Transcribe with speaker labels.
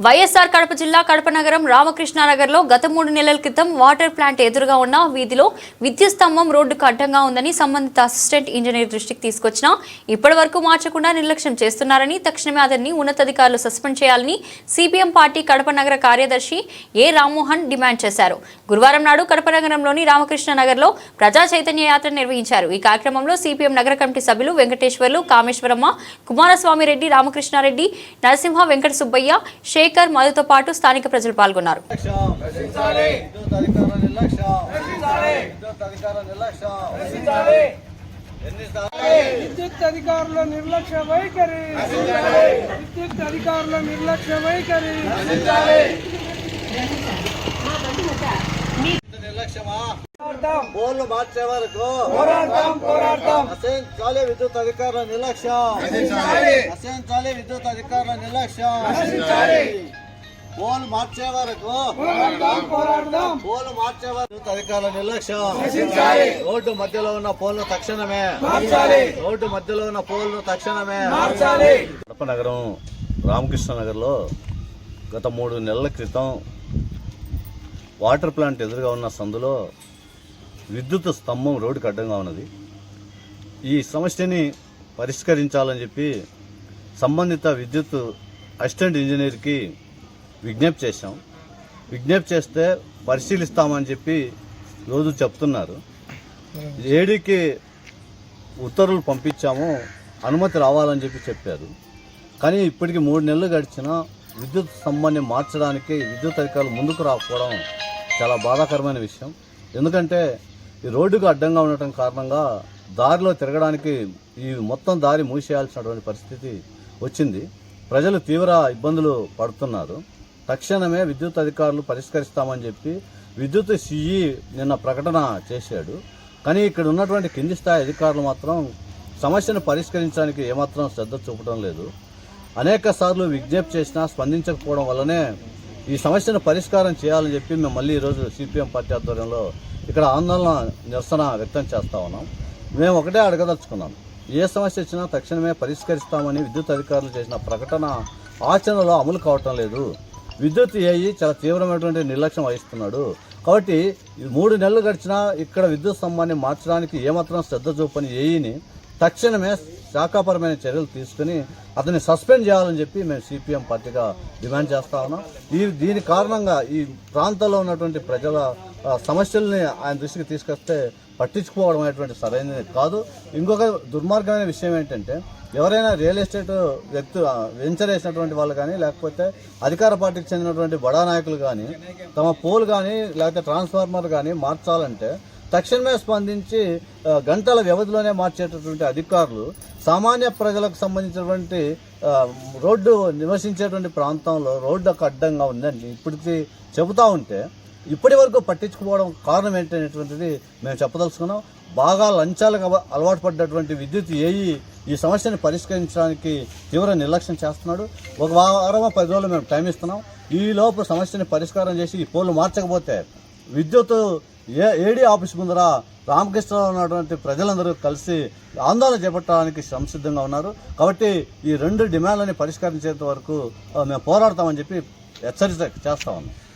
Speaker 1: వైఎస్ఆర్ కడప జిల్లా కడప నగరం రామకృష్ణానగర్లో గత మూడు నెలల క్రితం వాటర్ ప్లాంట్ ఎదురుగా ఉన్న వీధిలో విద్యుత్ స్తంభం రోడ్డుకు అడ్డంగా ఉందని సంబంధిత అసిస్టెంట్ ఇంజనీర్ దృష్టికి తీసుకొచ్చినా ఇప్పటి వరకు మార్చకుండా నిర్లక్ష్యం చేస్తున్నారని తక్షణమే అతన్ని ఉన్నతాధికారులు సస్పెండ్ చేయాలని సిపిఎం పార్టీ కడప నగర కార్యదర్శి ఏ రామ్మోహన్ డిమాండ్ చేశారు. గురువారం నాడు కడప నగరంలోని రామకృష్ణ నగర్లో ప్రజా చైతన్య యాత్ర నిర్వహించారు. ఈ కార్యక్రమంలో సిపిఎం నగర కమిటీ సభ్యులు వెంకటేశ్వర్లు కామేశ్వరమ్మ కుమారస్వామి రెడ్డి రామకృష్ణారెడ్డి నరసింహ వెంకట సుబ్బయ్య స్పీకర్ మధుతో పాటు స్థానిక ప్రజలు పాల్గొన్నారు.
Speaker 2: విద్యుత్
Speaker 3: అధికారుల నిర్లక్ష్య వైఖరి విద్యుత్ అధికారుల నిర్లక్ష్య వైఖరి
Speaker 2: నిర్లక్ష్యమా బోర్లు మార్చే వరకు
Speaker 3: పోరాడతాం పోరాడతాం.
Speaker 2: నశించాలి విద్యుత్ అధికారుల నిర్లక్ష్యం. నశించాలి విద్యుత్ అధికారుల నిర్లక్ష్యం. బోర్లు మార్చే వరకు పోలు మార్చే వరకు విద్యుత్ అధికారుల నిర్లక్ష్యం. రోడ్డు మధ్యలో ఉన్న పోల్ను తక్షణమే.
Speaker 3: మార్చాలి.
Speaker 2: రోడ్డు మధ్యలో ఉన్న పోల్ను తక్షణమే.
Speaker 3: మార్చాలి.
Speaker 4: కడప నగరం రామకృష్ణ నగర్లో గత మూడు నెలల క్రితం వాటర్ ప్లాంట్ ఎదురుగా ఉన్న సందులో విద్యుత్ స్తంభం రోడ్డుకు అడ్డంగా ఉన్నది. ఈ సమస్యని పరిష్కరించాలని చెప్పి సంబంధిత విద్యుత్ అసిస్టెంట్ ఇంజనీర్కి విజ్ఞప్తి చేశాం. విజ్ఞప్తి చేస్తే పరిశీలిస్తామని చెప్పి రోజు చెప్తున్నారు. ఏడీకి ఉత్తర్వులు పంపించాము అనుమతి రావాలని చెప్పి చెప్పారు. కానీ ఇప్పటికి మూడు నెలలు గడిచినా విద్యుత్ స్తంభాన్ని మార్చడానికి విద్యుత్ అధికారులు ముందుకు రాకపోవడం చాలా బాధాకరమైన విషయం. ఎందుకంటే ఈ రోడ్డుకు అడ్డంగా ఉండటం కారణంగా దారిలో తిరగడానికి ఈ మొత్తం దారి మూసేయాల్సినటువంటి పరిస్థితి వచ్చింది. ప్రజలు తీవ్ర ఇబ్బందులు పడుతున్నారు. తక్షణమే విద్యుత్ అధికారులు పరిష్కరిస్తామని చెప్పి విద్యుత్ సిఈ నిన్న ప్రకటన చేశాడు. కానీ ఇక్కడ ఉన్నటువంటి కింది స్థాయి అధికారులు మాత్రం సమస్యను పరిష్కరించడానికి ఏమాత్రం శ్రద్ధ చూపడం లేదు. అనేక సార్లు విజ్ఞప్తి చేసినా స్పందించకపోవడం వల్లనే ఈ సమస్యను పరిష్కారం చేయాలని చెప్పి మేము మళ్ళీ ఈరోజు సిపిఎం పార్టీ ఆధ్వర్యంలో ఇక్కడ ఆందోళన నిరసన వ్యక్తం చేస్తా ఉన్నాం. మేము ఒకటే అడగదలుచుకున్నాం. ఏ సమస్య వచ్చినా తక్షణమే పరిష్కరిస్తామని విద్యుత్ అధికారులు చేసిన ప్రకటన ఆచరణలో అమలు కావటం లేదు. విద్యుత్ ఏఈ చాలా తీవ్రమైనటువంటి నిర్లక్ష్యం వహిస్తున్నాడు. కాబట్టి మూడు నెలలు గడిచినా ఇక్కడ విద్యుత్ స్తంభాన్ని మార్చడానికి ఏమాత్రం శ్రద్ధ చూపని ఏఈని తక్షణమే శాఖాపరమైన చర్యలు తీసుకుని అతన్ని సస్పెండ్ చేయాలని చెప్పి మేము సిపిఎం పార్టీగా డిమాండ్ చేస్తా ఉన్నాం. ఈ దీని కారణంగా ఈ ప్రాంతంలో ఉన్నటువంటి ప్రజల సమస్యల్ని ఆయన దృష్టికి తీసుకొస్తే పట్టించుకోవడం అనేటువంటి సరైనది కాదు. ఇంకొక దుర్మార్గమైన విషయం ఏంటంటే ఎవరైనా రియల్ ఎస్టేట్ వ్యక్తు వెంచర్ వేసినటువంటి వాళ్ళు కానీ లేకపోతే అధికార పార్టీకి చెందినటువంటి బడా నాయకులు కానీ తమ పోల్ కానీ లేకపోతే ట్రాన్స్ఫార్మర్ కానీ మార్చాలంటే తక్షణమే స్పందించి గంటల వ్యవధిలోనే మార్చేటటువంటి అధికారులు సామాన్య ప్రజలకు సంబంధించినటువంటి రోడ్డు నివసించేటువంటి ప్రాంతంలో రోడ్డు ఒక అడ్డంగా ఉందని ఇప్పటికి చెబుతా ఉంటే ఇప్పటి వరకు పట్టించుకోవడం కారణం ఏంటనేటువంటిది మేము చెప్పదలుచుకున్నాం. బాగా లంచాలకు అలవాటు పడ్డటువంటి విద్యుత్ ఏఈ ఈ సమస్యను పరిష్కరించడానికి తీవ్ర నిర్లక్ష్యం చేస్తున్నాడు. ఒక వారం పది రోజులు మేము టైం ఇస్తున్నాం. ఈ లోపు సమస్యని పరిష్కారం చేసి ఈ పోలు మార్చకపోతే విద్యుత్ ఏ ఏడీ ఆఫీస్ ముందర రామకృష్ణలో ఉన్నటువంటి ప్రజలందరూ కలిసి ఆందోళన చేపట్టడానికి సంసిద్ధంగా ఉన్నారు. కాబట్టి ఈ రెండు డిమాండ్లని పరిష్కరించేంత వరకు మేము పోరాడతామని చెప్పి హెచ్చరిక చేస్తా ఉన్నాం.